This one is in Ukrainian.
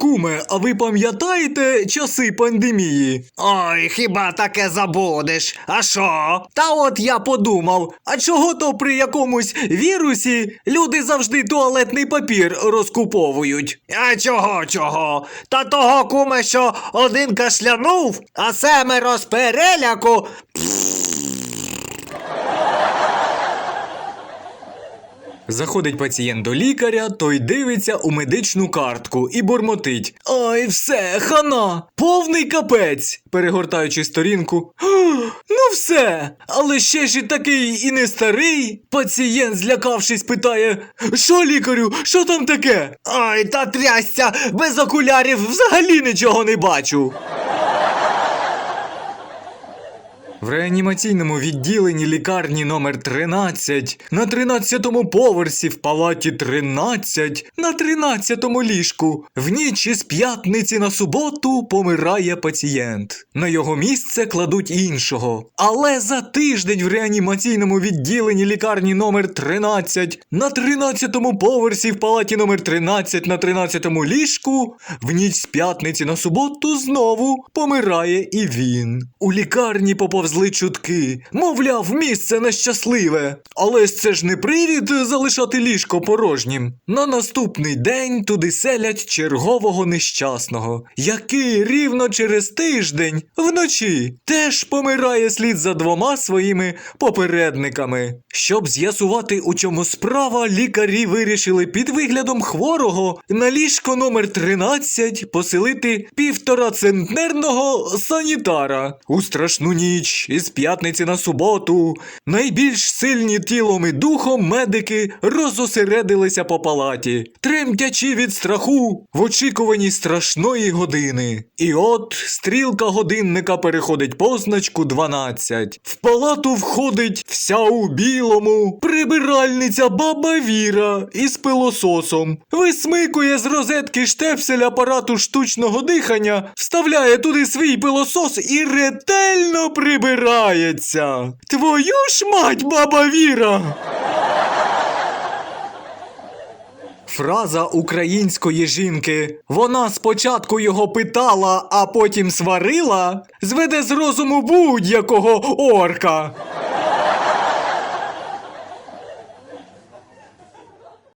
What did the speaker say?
Куме, а ви пам'ятаєте часи пандемії? Ой, хіба таке забудеш? А що? Та от я подумав, а чого то при якомусь вірусі люди завжди туалетний папір розкуповують? А чого чого? Та того куме, що один кашлянув, а семеро з переляку. Заходить пацієнт до лікаря, той дивиться у медичну картку і бурмотить. Ай, все, хана! Повний капець! Перегортаючи сторінку. Ну все! Але ще ж і такий і не старий. Пацієнт, злякавшись, питає: Що лікарю, що там таке? Ой, та трясся, Без окулярів взагалі нічого не бачу. В реанімаційному відділенні лікарні номер 13 на 13-му поверсі в палаті 13 на 13-му ліжку в ніч із п'ятниці на суботу помирає пацієнт. На його місце кладуть іншого. Але за тиждень в реанімаційному відділенні лікарні номер 13 на 13-му поверсі в палаті номер 13 на 13-му ліжку в ніч з п'ятниці на суботу знову помирає і він. У лікарні поповзли чутки, мовляв, місце нещасливе. Але це ж не привід залишати ліжко порожнім. На наступний день туди селять чергового нещасного, який рівно через тиждень вночі теж помирає слід за двома своїми попередниками. Щоб з'ясувати, у чому справа, лікарі вирішили під виглядом хворого на ліжко номер 13 поселити півторацентнерного санітара. У страшну ніч із п'ятниці на суботу найбільш сильні тілом і духом медики розосередилися по палаті, тремтячи від страху в очікуванні страшної години. І от стрілка годинника переходить позначку 12. В палату входить вся у білому прибиральниця баба Віра із пилососом. Висмикує з розетки штепсель апарату штучного дихання, вставляє туди свій пилосос і ретельно прибирається. Твою ж мать, баба Віра! Фраза української жінки Вона спочатку його питала, а потім сварила, зведе з розуму будь-якого орка.